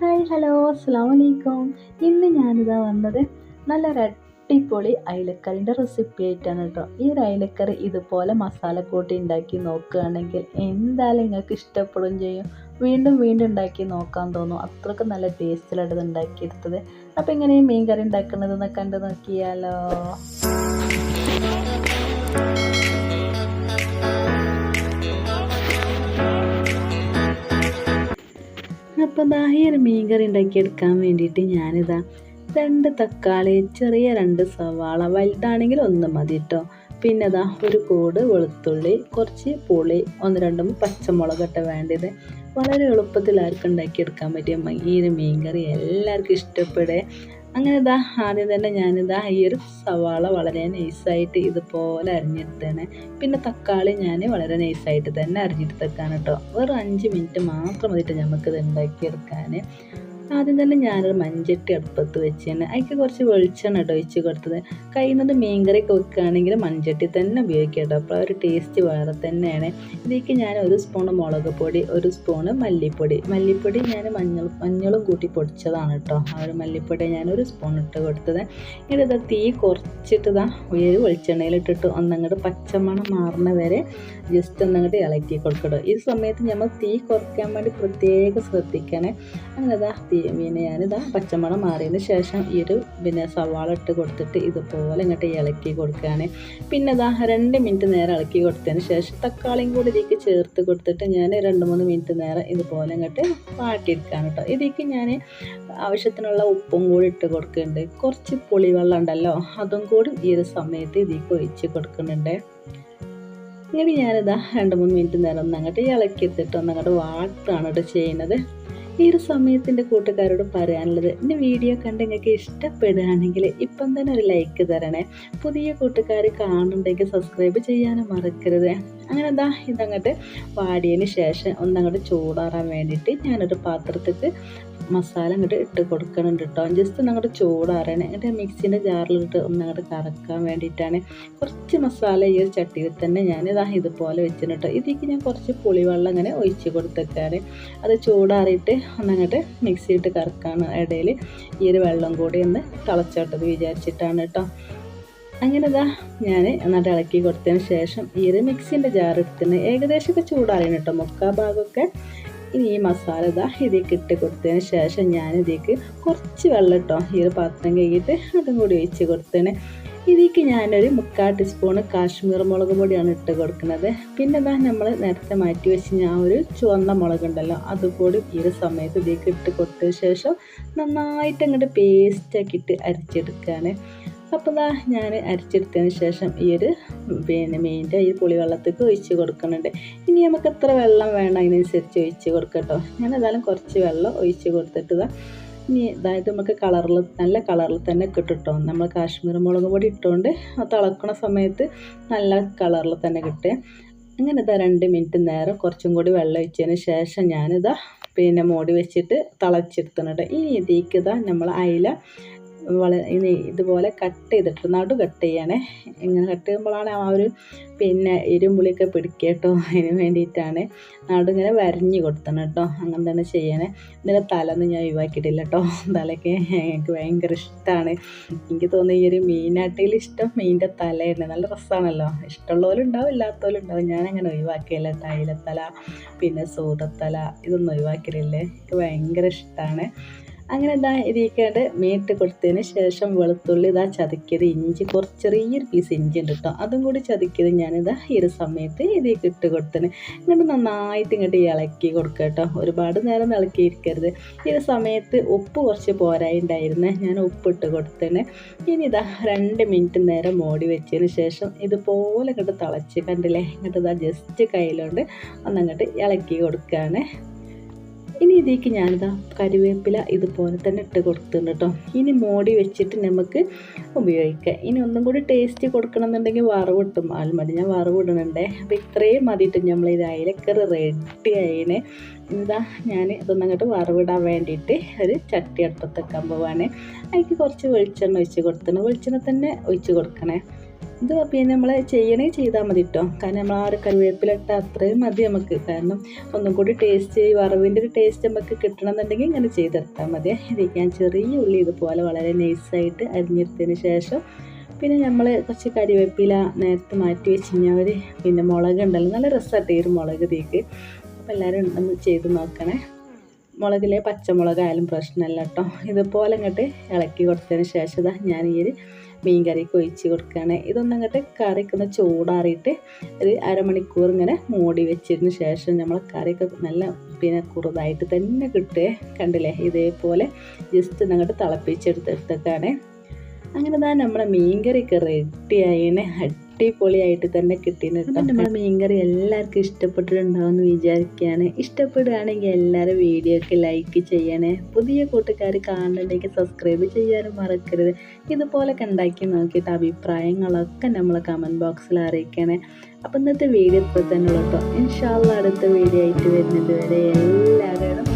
Hi hello അസ്സാം വലൈക്കും ഇന്ന് ഞാനിതാ വന്നത് നല്ലൊരു അടിപൊളി അയലക്കറിന്റെ റെസിപ്പി ആയിട്ടാണ് കേട്ടോ ഈ ഒരു അയലക്കറി ഇതുപോലെ മസാല മസാലക്കൂട്ടി ഉണ്ടാക്കി നോക്കുകയാണെങ്കിൽ എന്തായാലും നിങ്ങൾക്ക് ഇഷ്ടപ്പെടും ചെയ്യും. വീണ്ടും വീണ്ടും ഉണ്ടാക്കി നോക്കാൻ തോന്നും. അത്രയ്ക്ക് നല്ല ടേസ്റ്റിലായിട്ട് ഉണ്ടാക്കിയെടുത്തത്. അപ്പോൾ ഇങ്ങനെ മീൻ കറി ഉണ്ടാക്കുന്നതെന്ന് കണ്ടു നോക്കിയാലോ? അപ്പോൾ ദാ ഒരു മീൻ കറി ഉണ്ടാക്കിയെടുക്കാൻ വേണ്ടിയിട്ട് ഞാനിതാ രണ്ട് തക്കാളി ചെറിയ രണ്ട് സവാള വലുതാണെങ്കിൽ ഒന്ന് മതി കേട്ടോ പിന്നെ ദാ ഒരു കൂട് വെളുത്തുള്ളി കുറച്ച് പുളി ഒന്ന് രണ്ടും പച്ചമുളകൊക്കെ വേണ്ടത്. വളരെ എളുപ്പത്തിൽ ആർക്കും ഉണ്ടാക്കിയെടുക്കാൻ പറ്റിയ ഈ ഒരു മീൻ കറി. എല്ലാവർക്കും ഇഷ്ടപ്പെടുക. അങ്ങനെ ഇതാ ആദ്യം തന്നെ ഞാനിതാ ഈ ഒരു സവാള വളരെ നൈസായിട്ട് ഇതുപോലെ അരിഞ്ഞെടുത്തേനെ പിന്നെ തക്കാളി ഞാൻ വളരെ നൈസായിട്ട് തന്നെ അരിഞ്ഞെടുത്തേക്കാണ് കേട്ടോ. വെറും അഞ്ച് മിനിറ്റ് മാത്രം മതിയിട്ട് നമുക്കിത് ഉണ്ടാക്കിയെടുക്കാൻ ആദ്യം തന്നെ ഞാനൊരു മഞ്ചട്ടി അടുപ്പത്ത് വെച്ച് തന്നെ അതിക്ക് കുറച്ച് വെളിച്ചെണ്ണ കേട്ടോ ഒഴിച്ച് കൊടുത്തത്. കഴിയുന്നത് മീൻകറിയൊക്കെ വെക്കുകയാണെങ്കിൽ മഞ്ചട്ടി തന്നെ ഉപയോഗിക്കുക കേട്ടോ അപ്പോൾ ഒരു ടേസ്റ്റ് വേറെ തന്നെയാണ്. ഇതിലേക്ക് ഞാൻ ഒരു സ്പൂൺ മുളക് പൊടി ഒരു സ്പൂണ് മല്ലിപ്പൊടി. മല്ലിപ്പൊടി ഞാൻ മഞ്ഞൾ മഞ്ഞളും കൂട്ടി പൊടിച്ചതാണ് കേട്ടോ. ആ ഒരു മല്ലിപ്പൊടി ഞാൻ ഒരു സ്പൂൺ ഇട്ട് കൊടുത്തത്. ഇത് തീ കുറച്ചിട്ട് ഇതാ ഉയര് വെളിച്ചെണ്ണയിലിട്ടിട്ട് ഒന്നങ്ങോട്ട് പച്ചമണം മാറുന്ന വരെ ജസ്റ്റ് ഒന്നങ്ങോട്ട് ഇളക്കി കൊടുക്കട്ടോ. ഈ സമയത്ത് നമ്മൾ തീ കുറയ്ക്കാൻ വേണ്ടി പ്രത്യേകം ശ്രദ്ധിക്കണേ. അങ്ങനെ തീ പിന്നെ ഞാനിതാ പച്ചമണം മാറിയതിന് ശേഷം ഈ ഒരു പിന്നെ സവാള ഇട്ട് കൊടുത്തിട്ട് ഇതുപോലെ ഇങ്ങോട്ട് ഇളക്കി കൊടുക്കുകയാണ്. പിന്നെ ഇതാ രണ്ട് മിനിറ്റ് നേരം ഇളക്കി കൊടുത്തതിന് ശേഷം തക്കാളിയും കൂടി ഇതിലേക്ക് ചേർത്ത് കൊടുത്തിട്ട് ഞാൻ രണ്ട് മൂന്ന് മിനിറ്റ് നേരം ഇതുപോലെ ഇങ്ങോട്ട് വാട്ടിയെടുക്കുകയാണ് കേട്ടോ ഇതിലേക്ക് ഞാൻ ആവശ്യത്തിനുള്ള ഉപ്പും കൂടി ഇട്ട് കൊടുക്കുന്നുണ്ട്. കുറച്ച് പുളിവെള്ളം ഉണ്ടല്ലോ അതും കൂടി ഈ ഒരു സമയത്ത് ഇതിലേക്ക് ഒഴിച്ച് കൊടുക്കുന്നുണ്ട്. ഇങ്ങനെ ഞാനിതാ രണ്ട് മൂന്ന് മിനിറ്റ് നേരം ഒന്ന് അങ്ങോട്ട് ഇളക്കി എടുത്തിട്ട് ഒന്ന് അങ്ങോട്ട് വാട്ടാണ് കേട്ടോ ചെയ്യുന്നത്. ഈ ഒരു സമയത്തിന്റെ കൂട്ടുകാരോട് പറയാനുള്ളത് എന്റെ വീഡിയോ കണ്ട് നിങ്ങൾക്ക് ഇഷ്ടപ്പെടുകയാണെങ്കിൽ ഇപ്പം തന്നെ ഒരു ലൈക്ക് തരണേ. പുതിയ കൂട്ടുകാർ കാണുന്നുണ്ടെങ്കിൽ സബ്സ്ക്രൈബ് ചെയ്യാനും മറക്കരുത്. അങ്ങനെ എന്താ ഇതങ്ങോട്ട് വാടിയതിന് ശേഷം ഒന്നങ്ങോട്ട് ചൂടാറാൻ വേണ്ടിയിട്ട് ഞാനൊരു പാത്രത്തിൽ മസാല അങ്ങോട്ട് ഇട്ട് കൊടുക്കുന്നുണ്ട് കേട്ടോ ജസ്റ്റ് അങ്ങോട്ട് ചൂടാറാണ്. എന്നിട്ട് മിക്സിന്റെ ജാറിലിട്ട് ഒന്ന് അങ്ങോട്ട് കറക്കാൻ വേണ്ടിയിട്ടാണ് കുറച്ച് മസാല ഈ ഒരു ചട്ടിയിൽ തന്നെ ഞാൻ ഇതാ ഇതുപോലെ വെച്ചിട്ട് കേട്ടോ ഇതിലേക്ക് ഞാൻ കുറച്ച് പുളിവെള്ളം അങ്ങനെ ഒഴിച്ച് കൊടുത്തേക്കാറ് അത് ചൂടാറിയിട്ട് ഒന്നങ്ങോട്ട് മിക്സിയിട്ട് കറക്കാൻ ഇടയിൽ ഈ ഒരു വെള്ളം കൂടി ഒന്ന് തിളച്ചോട്ടത് വിചാരിച്ചിട്ടാണ് കേട്ടോ അങ്ങനെ ഇതാ ഞാൻ എന്നിട്ട് ഇളക്കി കൊടുത്തതിന് ശേഷം ഈ ഒരു മിക്സിന്റെ ജാർ എടുത്തിന് ഏകദേശമൊക്കെ ചൂടാറിയാണ് കേട്ടോ മുക്കാ ഭാഗമൊക്കെ ഇനി ഈ മസാല ഇതാ ഇതിലേക്ക് ഇട്ട് കൊടുത്തതിന് ശേഷം ഞാൻ ഇതിലേക്ക് കുറച്ച് വെള്ളം ഇട്ടോ ഈ ഒരു പാത്രം കഴുകിയിട്ട് അതും കൂടി ഒഴിച്ച് കൊടുത്തേനെ ഇതിലേക്ക് ഞാനൊരു മുക്കാൽ ടീസ്പൂണ് കാശ്മീർ മുളക് പൊടിയാണ് ഇട്ട് കൊടുക്കുന്നത്. പിന്നെ ഇതാ നമ്മൾ നേരത്തെ മാറ്റി വെച്ച് ഞാൻ ഒരു ചുവന്ന മുളക് ഉണ്ടല്ലോ അതുകൂടി ഈ ഒരു സമയത്ത് ഇതിലേക്ക് ഇട്ട് കൊടുത്തതിന് ശേഷം നന്നായിട്ട് അങ്ങോട്ട് പേസ്റ്റാക്കിയിട്ട് അരിച്ചെടുക്കുകയാണ് അപ്പോൾ ഇതാ ഞാൻ അരിച്ചെടുത്തതിന് ശേഷം ഈ ഒരു പിന്നെ മീനിന്റെ ഈ പുളിവെള്ളത്തേക്ക് ഒഴിച്ച് കൊടുക്കുന്നുണ്ട്. ഇനി നമുക്ക് എത്ര വെള്ളം വേണം അതിനനുസരിച്ച് ഒഴിച്ച് കൊടുക്കട്ടോ ഞാൻ എന്തായാലും കുറച്ച് വെള്ളം ഒഴിച്ച് കൊടുത്തിട്ട് ഇനി അതായത് നമുക്ക് കളറിൽ നല്ല കളറിൽ തന്നെ കിട്ടുട്ടോ. നമ്മൾ കാശ്മീർ മുളക് പൊടി ഇട്ടുകൊണ്ട് തിളക്കണ സമയത്ത് നല്ല കളറിൽ തന്നെ കിട്ടുക. അങ്ങനെ ഇതാ രണ്ട് മിനിറ്റ് നേരം കുറച്ചും കൂടി വെള്ളം ഒഴിച്ചതിന് ശേഷം ഞാനിതാ പിന്നെ മോടി വെച്ചിട്ട് തിളച്ചെടുത്തുന്നുണ്ട് ഇനി ഇതിലേക്ക് ഇതാ നമ്മൾ അയില വളരെ ഇതുപോലെ കട്ട് ചെയ്തിട്ട് നടു കട്ട് ചെയ്യണേ. ഇങ്ങനെ കട്ട് ചെയ്യുമ്പോഴാണ് ആ ഒരു പിന്നെ ഇരുമ്പുളിയൊക്കെ പിടിക്കേട്ടോ. അതിന് വേണ്ടിയിട്ടാണ് നടു ഇങ്ങനെ വരഞ്ഞ് കൊടുത്തണം കേട്ടോ. അങ്ങനെ തന്നെ ചെയ്യണേ. ഇതിന്റെ തലൊന്നും ഞാൻ ഒഴിവാക്കിയിട്ടില്ല കേട്ടോ. തലയ്ക്ക് എനിക്ക് ഭയങ്കര ഇഷ്ടമാണ് എനിക്ക് തോന്നുന്നു ഈ ഒരു മീനാട്ടിയിൽ ഇഷ്ടം മീനിന്റെ തലയാണ്. നല്ല രസമാണല്ലോ. ഇഷ്ടമുള്ളവരും ഉണ്ടാവും ഇല്ലാത്തവരും ഉണ്ടാവും. ഞാനങ്ങനെ ഒഴിവാക്കിയില്ല. തൈലത്തല പിന്നെ സൂതത്തല ഇതൊന്നും ഒഴിവാക്കിയില്ലേ എനിക്ക് ഭയങ്കര ഇഷ്ടമാണ് അങ്ങനെ ഇതാ ഇരിക്കേണ്ട. മീട്ട് കൊടുത്തതിന് ശേഷം വെളുത്തുള്ളി ഇതാ ചതക്കിയത് ഇഞ്ചി കുറച്ച് ചെറിയൊരു പീസ് ഇഞ്ചി ഉണ്ട് കേട്ടോ അതും കൂടി ചതക്കിയത് ഞാനിതാ ഈ ഒരു സമയത്ത് ഇതിലേക്ക് ഇട്ട് കൊടുത്തതിന് ഇങ്ങോട്ട് നന്നായിട്ട് ഇങ്ങോട്ട് ഇളക്കി കൊടുക്കുക കേട്ടോ ഒരുപാട് നേരം ഇളക്കിയിരിക്കരുത്. ഈ ഒരു സമയത്ത് ഉപ്പ് കുറച്ച് പോരായിണ്ടായിരുന്നു ഞാൻ ഉപ്പ് ഇട്ട് കൊടുത്തതിന് ഇനി ഇതാ രണ്ട് മിനിറ്റ് നേരം മോടി വെച്ചതിന് ശേഷം ഇതുപോലെ ഇങ്ങോട്ട് തിളച്ച് കണ്ടില്ലേ? ഇങ്ങോട്ട് ഇതാ ജസ്റ്റ് കയ്യിലോണ്ട് ഒന്നങ്ങോട്ട് ഇളക്കി കൊടുക്കുകയാണ് ഇനി ഇതിലേക്ക് ഞാനിതാ കരിവേപ്പില ഇതുപോലെ തന്നെ ഇട്ട് കൊടുത്തിട്ടുണ്ട് കേട്ടോ ഇനി മോടി വെച്ചിട്ട് നമുക്ക് ഉപയോഗിക്കാം. ഇനി ഒന്നും കൂടി ടേസ്റ്റ് കൊടുക്കണമെന്നുണ്ടെങ്കിൽ വറവ് ഇട്ടും ആൽമതി ഞാൻ വറവ് ഇടുന്നുണ്ടേ. അപ്പോൾ ഇത്രയും മതിയിട്ട് നമ്മൾ ഇത് അയിലക്കറി റെഡി ആയിനെ. ഇതാ ഞാൻ ഇതൊന്നും അങ്ങോട്ട് വറവിടാൻ വേണ്ടിയിട്ട് ഒരു ചട്ടി അടുപ്പത്ത് വെക്കാൻ പോവാണ്. അതിലേക്ക് കുറച്ച് വെളിച്ചെണ്ണ ഒഴിച്ച് കൊടുത്തണം വെളിച്ചെണ്ണ തന്നെ ഒഴിച്ച് കൊടുക്കണേ. ഇത് പിന്നെ നമ്മൾ ചെയ്യണേ ചെയ്താൽ മതി കേട്ടോ കാരണം നമ്മൾ ആ ഒരു കറിവേപ്പിലിട്ട അത്രയും മതി നമുക്ക്. കാരണം ഒന്നും കൂടി ടേസ്റ്റ് വറവിന്റെ ഒരു ടേസ്റ്റ് നമുക്ക് കിട്ടണമെന്നുണ്ടെങ്കിൽ ഇങ്ങനെ ചെയ്തെടുത്താൽ മതി. ഇതിലേക്ക് ഞാൻ ചെറിയ ഉള്ളി ഇതുപോലെ വളരെ നൈസായിട്ട് അരിഞ്ഞെടുത്തതിന് ശേഷം പിന്നെ നമ്മൾ കുറച്ച് കരിവേപ്പില നേരത്തെ മാറ്റി വെച്ച് കഴിഞ്ഞാൽ പിന്നെ മുളക് ഉണ്ടല്ലോ. നല്ല രസമായിട്ട് ഈ ഒരു മുളക് തീക്ക് അപ്പോൾ എല്ലാവരും ഒന്ന് ചെയ്ത് നോക്കണേ. മുളകിലെ പച്ചമുളകായാലും പ്രശ്നമല്ല കേട്ടോ. ഇതുപോലെ ഇങ്ങോട്ട് ഇളക്കി കൊടുത്തതിന് ശേഷം ഞാൻ ഈ ഒരു മീൻ കറി ഒഴിച്ച് കൊടുക്കുകയാണ്. ഇതൊന്നും അങ്ങോട്ട് കറിക്ക് ഒന്ന് ചൂടാറിയിട്ട് ഒരു അരമണിക്കൂർ ഇങ്ങനെ മൂടി വെച്ചതിന് ശേഷം നമ്മൾ കറിയൊക്കെ നല്ല പിന്നെ കുറുതായിട്ട് തന്നെ കിട്ടുക. കണ്ടില്ലേ? ഇതേപോലെ ജസ്റ്റ് അങ്ങോട്ട് തിളപ്പിച്ചെടുത്തെടുത്തേക്കാണ് അങ്ങനെ താ നമ്മുടെ മീൻകറിയൊക്കെ റെഡിയായിന് അടിപൊളിയായിട്ട് തന്നെ കിട്ടിയിട്ടുണ്ട് അപ്പം നമ്മുടെ മീൻകറി എല്ലാവർക്കും ഇഷ്ടപ്പെട്ടിട്ടുണ്ടാവുമെന്ന് വിചാരിക്കുകയാണ് ഇഷ്ടപ്പെടുകയാണെങ്കിൽ എല്ലാവരും വീഡിയോക്ക് ലൈക്ക് ചെയ്യണേ. പുതിയ കൂട്ടുകാർ കാണുന്നുണ്ടെങ്കിൽ സബ്സ്ക്രൈബ് ചെയ്യാനും മറക്കരുത്. ഇതുപോലൊക്കെ ഉണ്ടാക്കി നോക്കിയിട്ട് അഭിപ്രായങ്ങളൊക്കെ നമ്മൾ കമന്റ് ബോക്സിൽ അറിയിക്കണേ. അപ്പം ഇന്നത്തെ വീഡിയോ ഇപ്പോൾ തന്നെ ഉള്ളൂ കേട്ടോ ഇൻഷാല്ല അടുത്ത വീഡിയോ ആയിട്ട് വരുന്നത് വരെ എല്ലാവരും